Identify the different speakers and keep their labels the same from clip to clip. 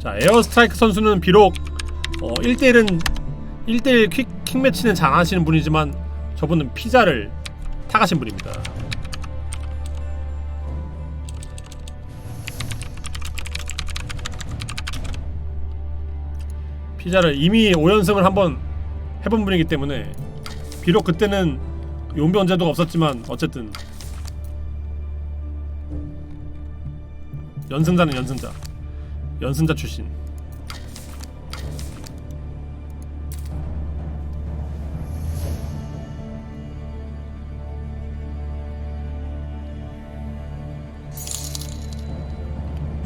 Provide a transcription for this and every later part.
Speaker 1: 자 에어스트라이크 선수는 비록 어, 1대1은 1대1 퀵, 킥매치는 잘하시는 분이지만 저분은 피자를 타가신 분입니다. 피자를 이미 5연승을 한번 해본 분이기 때문에 비록 그때는 용병 제도가 없었지만 어쨌든 연승자는 연승자 연승자 출신.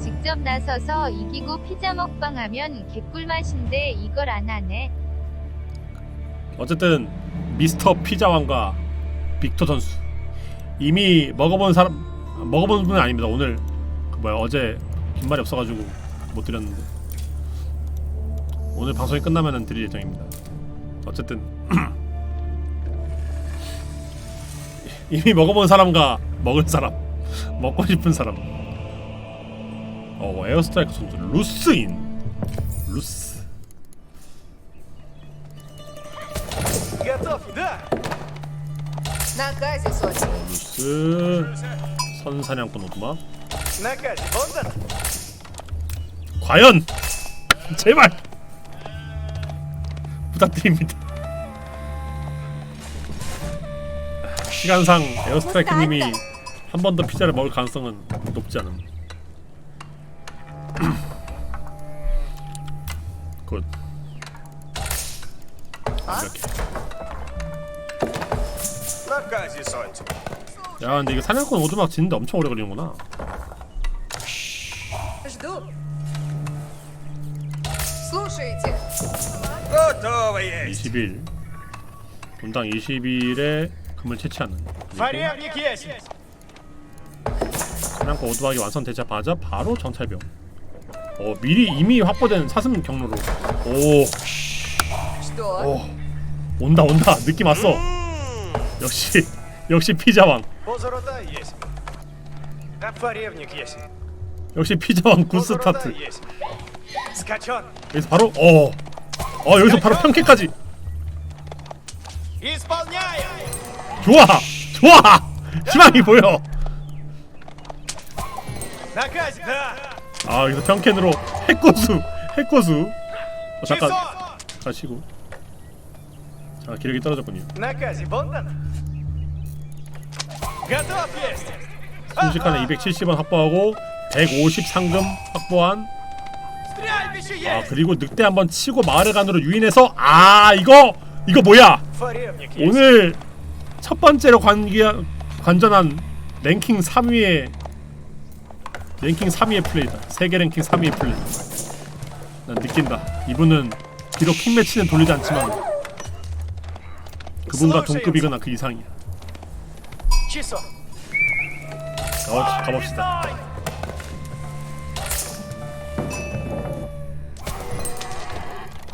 Speaker 2: 직접 나서서 이기고 피자 먹방 하면 개꿀 맛인데 이걸 안 하네.
Speaker 1: 어쨌든 미스터 피자왕과 빅토 선수. 이미 먹어본 사람 먹어본 분은 아닙니다. 오늘 그 뭐야 어제 긴 말이 없어가지고 못 드렸는데. 오늘 방송이 끝나면 드릴 예정입니다. 어쨌든. 이미 먹어본 사람과 먹은 사람 먹고 싶은 사람. 어 에어스트라이크 선수 루스인. 루스. 루스. 선사냥꾼 오두막 과연 제발 부탁드립니다. 시간상 에어스트라이크님이 어, 한번 더 피자를 먹을 가능성은 높지 않음. 굿. 이렇게. 야 근데 이거 사냥꾼 오두막 짓는데 엄청 오래 걸리는구나.
Speaker 3: 아, Жду. Слушайте.
Speaker 4: Готово есть!
Speaker 1: 20일. 분당 20일에 금을 채취하는. 그리고
Speaker 4: Фаревник есть!
Speaker 1: 사냥꾼 오두막이 완성되자마자 바로 정찰병. 어 미리 이미 확보된 사슴 경로로. 오,
Speaker 3: Что?
Speaker 1: 오 온다 온다 느낌 왔어. 역시 역시 피자왕.
Speaker 4: Позорота есть! А фаревник есть!
Speaker 1: 역시 피자왕 굿
Speaker 4: Позорота
Speaker 1: 스타트.
Speaker 4: есть!
Speaker 1: 여기서 바로 어. 어 여기서 바로 평캐까지. 좋아. 좋아. 희망이 보여. 아 여기서 평캔으로 핵고수 핵고수. 어, 잠깐. 가시고. 자 기력이 떨어졌군요. 순식간에 270원 확보하고 150 상금 확보한 아 그리고 늑대 한번 치고 마을의 간으로 유인해서 아 이거 이거 뭐야? 오늘 첫 번째로 관기 관전한 랭킹 3위의 랭킹 3위의 플레이다. 세계 랭킹 3위의 플레이. 난 느낀다. 이분은 비록 킹매치는 돌리지 않지만 그분과 동급이거나 그 이상이야. 어, 가봅시다.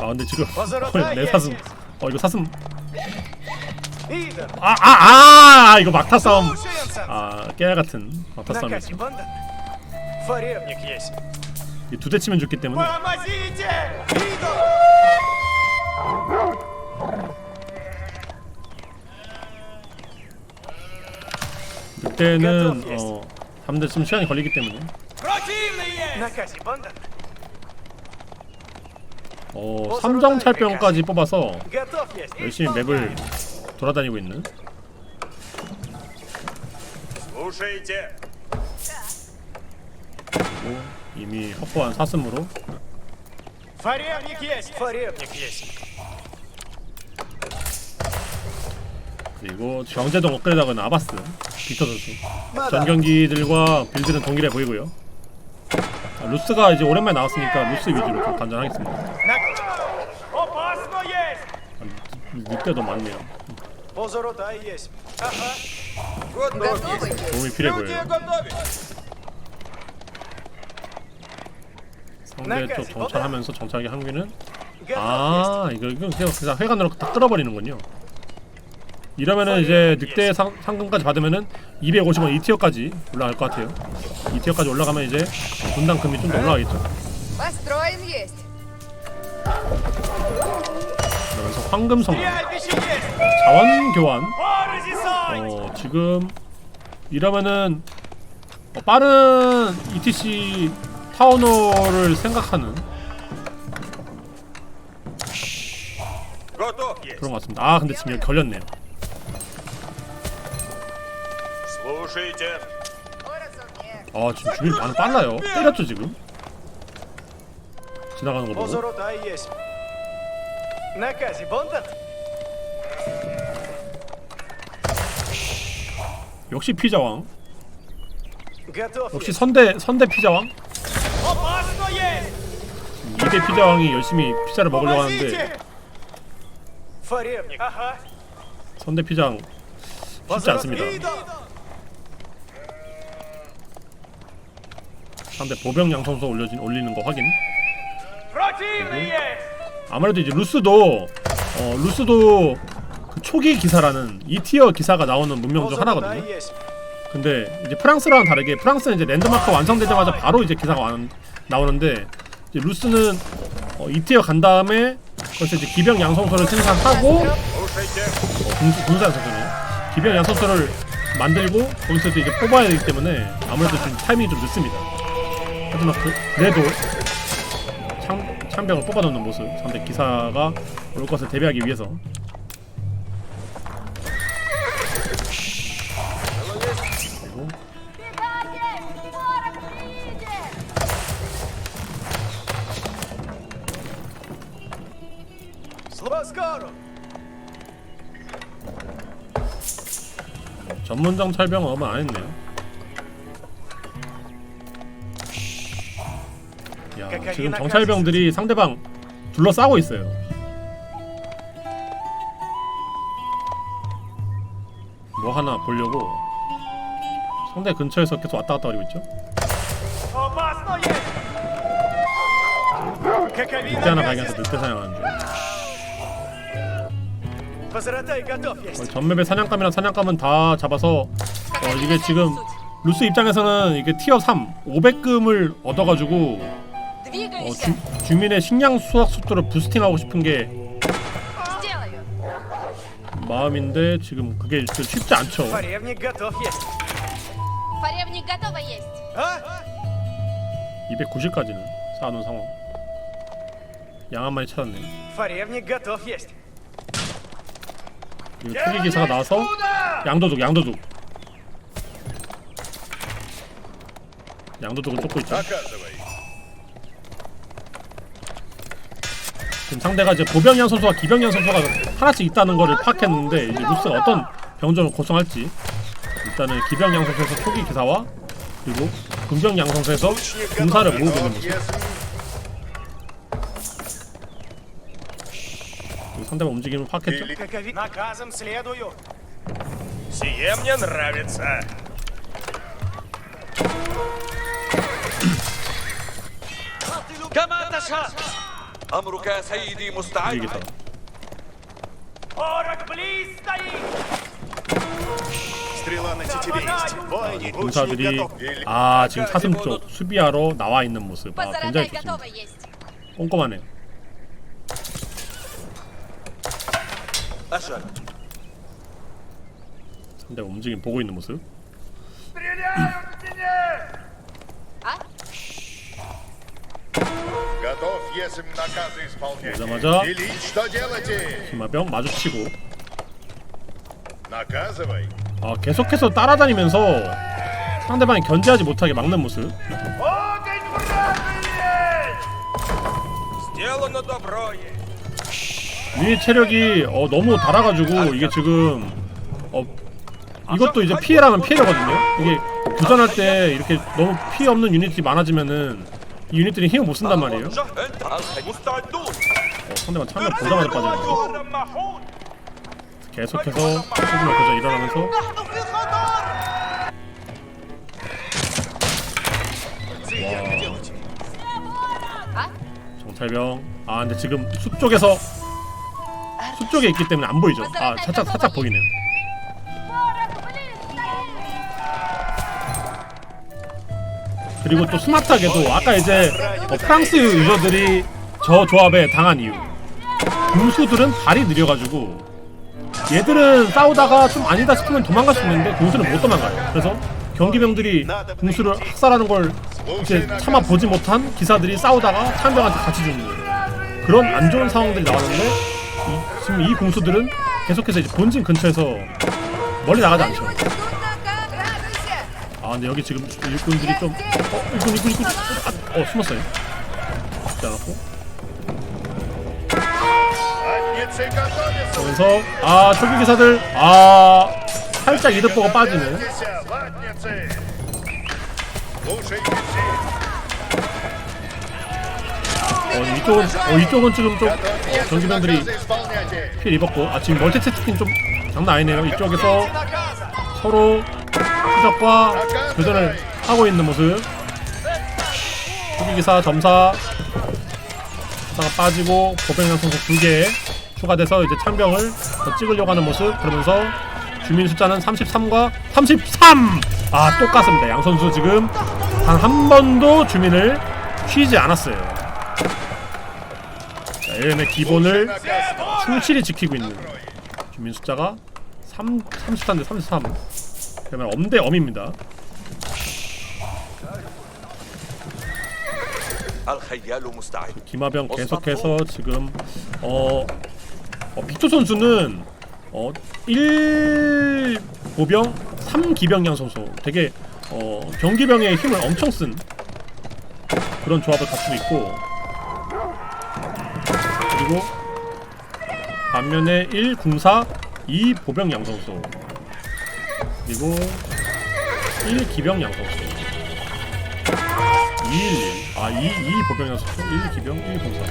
Speaker 1: 아 근데 지금 어, 내 사슴. 어 이거 사슴. 아아아 아, 아! 이거 막타 싸움. 아 깨알 같은 막타
Speaker 4: 싸움이었어 예,
Speaker 1: 두대 치면 죽기 때문에. 그때는 어 3대 치면 시간이 걸리기 때문에. 어, 삼정찰병까지 뽑아서 열심히 맵을 돌아다니고 있는. 그리고 이미 확보한 사슴으로. 그리고 경제적 업그레이드하는 아바스 비터 선수. 전경기들과 빌드는 동일해 보이고요. 아, 루스가 이제 오랜만에 나왔으니까 루스 위주로 좀 관전하겠습니다
Speaker 4: На- Опасно есть!
Speaker 1: 늑- 늑대도 많네요
Speaker 4: Позорота есть! Ага!
Speaker 3: Готовы?
Speaker 1: 도움이 필요해 보여요
Speaker 4: готовы!
Speaker 1: 상대 쪽 정찰하면서 정찰하기 한기는
Speaker 4: Готов
Speaker 1: 아 이거 이거 그냥 그냥 회관으로 다 끌어버리는군요. 이러면은 이제 늑대 상, 상금까지 받으면은 250원 2티어까지 올라갈 것 같아요 2티어까지 올라가면 이제 분당 금이 좀 더 올라가겠죠 그러면서 황금성 자원교환 어 지금 이러면은 어, 빠른 ETC 타운홀을 생각하는 그런 것 같습니다. 아 근데 지금 여기 걸렸네요. 아 지금 주민 반응 빨라요. 때렸죠 지금? 지나가는 거 보고. 역시 피자왕. 역시 선대 선대 피자왕? 이대 피자왕이 열심히 피자를 먹으려고 하는데. 선대 피자왕. 쉽지 않습니다. 상대 보병 양성소 올려진, 올리는 거 확인.
Speaker 4: 네.
Speaker 1: 아무래도 이제 루스도 어, 루스도 그 초기 기사라는 2티어 기사가 나오는 문명 중 하나거든요. 근데 이제 프랑스랑 다르게 프랑스는 이제 랜드마크 완성되자마자 바로 이제 기사가 와, 나오는데 이제 루스는 어, 2티어 간 다음에 벌써 이제 기병 양성소를 생산하고 어, 군사 양성소는 기병 양성소를 만들고 거기서 이제 뽑아야 되기 때문에 아무래도 좀 타이밍이 좀 늦습니다. 헤드너프 레도 그, 창, 창병을 뽑아놓는 모습 상대 기사가 올 것을 대비하기 위해서. 전문정 철병은 어마 안 했네요. 지금 정찰병들이 상대방 둘러싸고 있어요. 뭐 하나 보려고 상대 근처에서 계속 왔다 갔다 하고 있죠. 늑대 하나 발견해서 늑대 사냥하는 중. 전맵의 사냥감이랑 사냥감은 다 잡아서 어, 이게 지금 루스 입장에서는 이게 티어 3 500금을 얻어가지고 어,
Speaker 3: Двигаемся.
Speaker 1: 주, 주민의 식량 수확 속도를 부스팅하고 싶은 게
Speaker 3: Сделаю.
Speaker 1: 마음인데 지금 그게 좀 쉽지 않죠.
Speaker 4: Фаревник готов есть!
Speaker 3: Форевник готова есть.
Speaker 4: А?
Speaker 1: 290까지는 쌓아놓은 상황. 양 한 마리 찾았네.
Speaker 4: Фаревник готов есть!
Speaker 1: 그리고 초기 기사가 나와서 양도둑, 양도둑. 양도둑은 쫓고 있죠. 지금 상대가 이제 고병현 선수와 기병현 선수가 하나씩 있다는 거를 파악했는데 이제 루스가 어떤 병점을 구성할지 일단은 기병양 선수에서 초기 기사와 그리고 금병양 선수에서 군사를 모으고 있는 모습. 상대방 움직임을 파악했죠?
Speaker 5: أمرك سيدي مستعد
Speaker 1: 초기 기사.
Speaker 4: Орок близ стоит!
Speaker 6: Стрела на тетиве есть. Воин,
Speaker 1: 군사들이
Speaker 6: лучник готов.
Speaker 1: 아 지금 사슴 쪽 수비하러 나와 있는 모습. 아 굉장히
Speaker 3: Позоротай
Speaker 1: 좋습니다.
Speaker 3: готова есть.
Speaker 1: 꼼꼼하네요.
Speaker 5: أشهد
Speaker 1: 상대가 움직임 보고 있는 모습.
Speaker 3: А?
Speaker 6: Готов, если наказы исполнять.
Speaker 1: 오자마자
Speaker 6: Велить, что делаете?
Speaker 1: 기마병 마주치고
Speaker 6: Наказывай.
Speaker 1: 아 계속해서 따라다니면서 상대방이 견제하지 못하게 막는 모습.
Speaker 4: Огонь вражий есть! Сделано добро есть!
Speaker 1: 유닛 체력이 어, 너무 달아가지고 이게 지금 어 이것도 이제 피해라면 피해거든요. 이게 교전할 때 이렇게 너무 피해 없는 유닛이 많아지면은 유닛들이 힘을 못 쓴단 말이에요.
Speaker 4: 아,
Speaker 1: 어, 상대방 창을 보자마자
Speaker 4: 빠지고
Speaker 1: 계속해서 조금만 그저 일어나면서. 정찰병. 아 근데 지금 숲 쪽에서 숲 쪽에 있기 때문에 안 보이죠? 아 살짝 살짝 보이네요. 그리고 또 스마트하게도 아까 이제 어, 프랑스 유저들이 저 조합에 당한 이유. 궁수들은 발이 느려가지고 얘들은 싸우다가 좀 아니다 싶으면 도망갈 수 있는데 궁수는 못 도망가요. 그래서 경기병들이 궁수를 학살하는 걸 이제 참아 보지 못한 기사들이 싸우다가 창병한테 같이 죽는 그런 안 좋은 상황들이 나왔는데 이- 지금 이 궁수들은 계속해서 이제 본진 근처에서 멀리 나가지 않죠 아 근데 여기 지금 일꾼들이 좀 어, 어, 일꾼 일꾼 일꾼. 아, 어 숨었어요. 잡지 않았고. 그래서 아 초기 기사들 아 살짝 이득 보고 빠지는. 어 이쪽은 어 이쪽은 지금 좀
Speaker 6: 어,
Speaker 1: 전기병들이 필 입었고. 아 지금 멀티태스킹 좀 장난 아니네요. 이쪽에서 서로 추적과 교전을 하고 있는 모습. 투기기사 점사. 하다가 빠지고 보병량 성공 2개 추가돼서 이제 참병을 찍으려고 하는 모습 그러면서 주민 숫자는 33과 33! 아 똑같습니다. 양 선수 지금 단 한 번도 주민을 튀지 않았어요. 자, AM의 기본을 충실히 지키고 있는 주민 숫자가 3, 34인데 33 그러면 엄대 엄입니다. 김하병 계속해서 지금 어, 어 빅토 선수는 어 1보병 3기병량 선수. 되게 어 경기병의 힘을 엄청 쓴 그런 조합을 갖추고 있고. 그리고 반면에 1 군사 2 보병양 선수. 그리고 1 기병 양성 211 아2이 보병이었어. 1 기병 1 공사.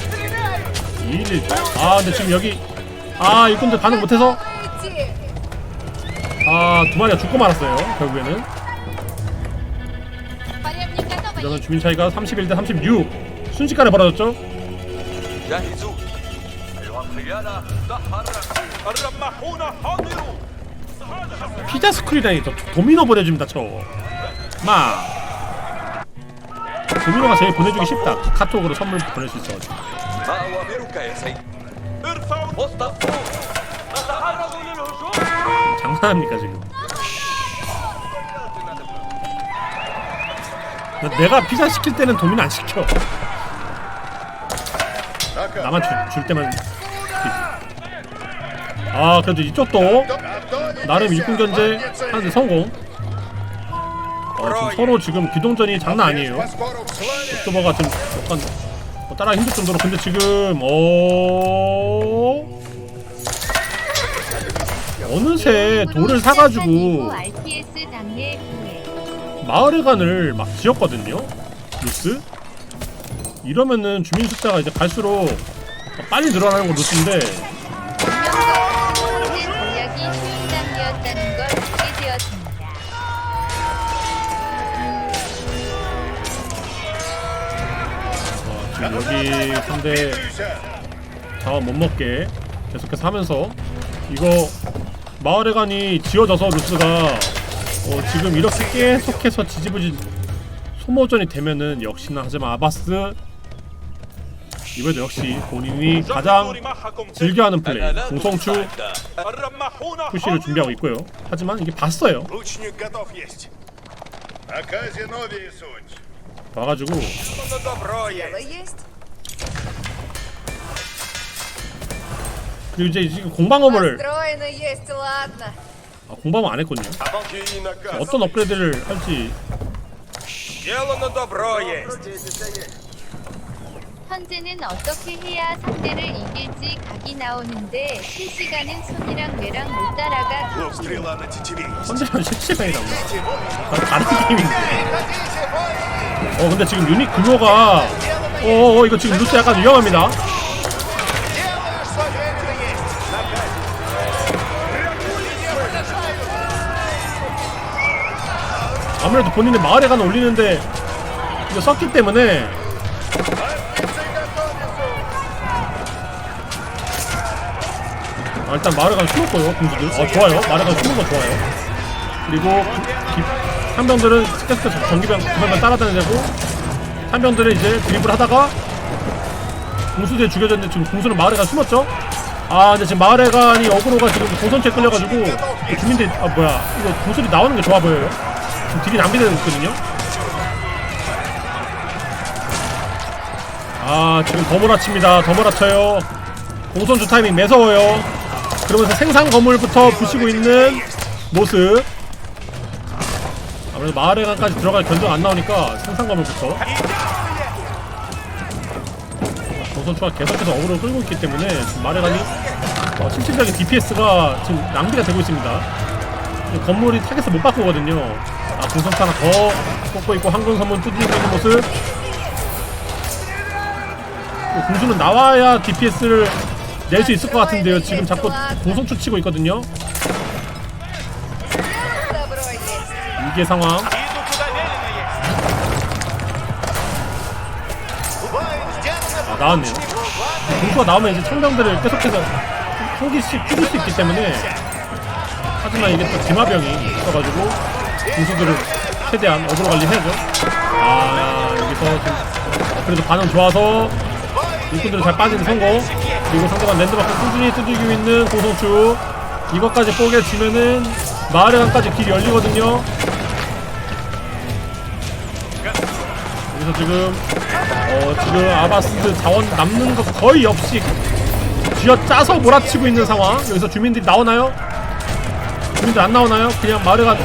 Speaker 1: 211 아 근데 지금 여기 아 일꾼들 반응 못해서? 아 두 마리가 죽고 말았어요 결국에는. 이러면 주민 차이가 31 대 36 순식간에 벌어졌죠? 피자 스쿨이라니 저 도미노 보내줍니다 저마. 도미노가 제일 보내주기 쉽다. 카톡으로 선물 보낼 수 있어가지고 장난합니까 지금? 내가 피자 시킬 때는 도미노 안 시켜. 나만 줄, 줄 때만. 시키지. 아 그래도 이쪽도 나름 일꾼 견제. 하는데 성공. 어, 지금 서로 지금 기동전이 장난 아니에요. 오토바가 좀 약간 어, 따라 힘들 정도로. 근데 지금 어... 어느새 돌을 사가지고 마을회관을 막 지었거든요. 루스? 이러면은 주민 숫자가 이제 갈수록 빨리 늘어나는 건 루스인데
Speaker 2: 효율당이었다는 걸 알게 되었습니다.
Speaker 1: 어, 지금 여기 상대 자원 못 먹게 계속해서 하면서 이거 마을회관이 지어져서 루스가 어, 지금 이렇게 계속해서 지지부진 소모전이 되면은 역시나 하지만 아바스 이번에도 역시 본인이 가장 즐겨하는 플레이 공성추 푸시를 준비하고 있고요. 하지만 이게 봤어요. 봐가지고. 그리고 이제 지금
Speaker 3: 공방어물을
Speaker 1: 아, 공방어 안 했거든요. 어떤 업그레이드를 할지.
Speaker 2: 현재는 어떻게 해야 상대를 이길지 각이 나오는데 실시간은 손이랑 뇌랑 못 따라가
Speaker 6: Лук стрела на тетиве есть.
Speaker 1: 현재는 실시간이라고 아, 다른 게임인데 어 근데 지금 유닛 규모가 어, 어 이거 지금 루스 약간 위험합니다 아무래도 본인의 마을에 가는 올리는데 이거 썼기 때문에 아, 일단 가는 숨었고요 공주들. 어 좋아요. 마을에 가는 숨은 거 좋아요. 그리고 상병들은 계속해서 전기병 그만 따라다니고 상병들은 이제 드립을 하다가 공수대에 죽여졌는데 지금 공수는 마을에가 숨었죠? 아 근데 지금 마을에간이 어그로가 지금 공선체에 끌려가지고 주민들이 아 뭐야. 이거 공수리 나오는 게 좋아 보여요. 지금 딜이 낭비되고 있거든요. 아 지금 더 몰아칩니다. 더 몰아쳐요. 공선주 타이밍 매서워요 그러면서 생산 건물부터 부시고 있는 모습. 아무래도 마을에간까지 들어갈 견적 안 나오니까 생산 건물부터. 공선추가 계속해서 어그로 끌고 있기 때문에 지금 마을에간이 어, 실질적인 DPS가 지금 낭비가 되고 있습니다. 이 건물이 타겟을 못 바꾸거든요. 아 공선차 하나 더 뽑고 있고 항공 선문 뚜드리고 있는 모습. 그 공수는 나와야 DPS를 낼 수 있을 것 같은데요. 지금 자꾸 공성추 치고 있거든요. 이게 상황. 아, 나왔네요. 공수가 나오면 이제 청병들을 계속해서 속이씩 죽일 수 있기 때문에 하지만 이게 또 기마병이 있어가지고 공수들을 최대한 어그로 관리해야죠. 아, 여기서 좀 그래도 반응 좋아서 일꾼들을 잘 빠지는 성공. 그리고 상대방 랜드마크 꾸준히 두들기고 있는 고성추 이것까지 뽀개지면은 마을의강까지 길이 열리거든요 여기서 지금 어 지금 아바스 자원 남는 거 거의 없이 쥐어짜서 몰아치고 있는 상황 여기서 주민들이 나오나요? 주민들 안 나오나요? 그냥 마을의강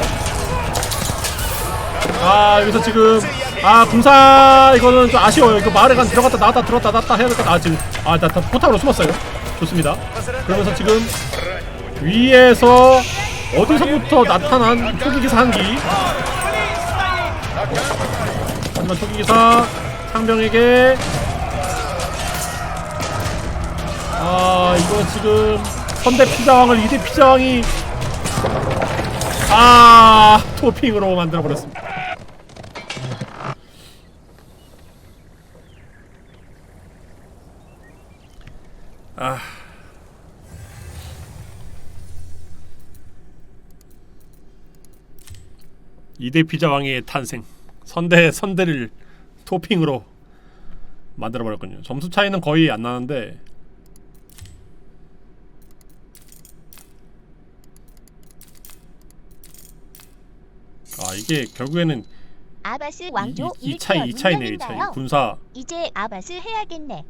Speaker 1: 아 여기서 지금 아 궁사 이거는 좀 아쉬워요. 이거 마을에 간 들어갔다 나왔다 들어갔다 나왔다 해야 될 것 같아. 아 지금 아나 포탑으로 숨었어요. 좋습니다. 그러면서 지금 위에서 어디서부터 나타난 초기기사 한기? 하지만 초기기사 상병에게 아 이거 지금 선대 피자왕을 2대 피자왕이 아 토핑으로 만들어 버렸습니다 아. 이대 피자 왕의 탄생. 선대 선대를 토핑으로 만들어 버렸군요. 점수 차이는 거의 안 나는데 아 이게 결국에는
Speaker 7: 아바스
Speaker 1: 이,
Speaker 7: 왕조
Speaker 1: 이, 이 차이 이 차이네 이
Speaker 7: 차이
Speaker 1: 군사
Speaker 7: 이제 아바스 해야겠네.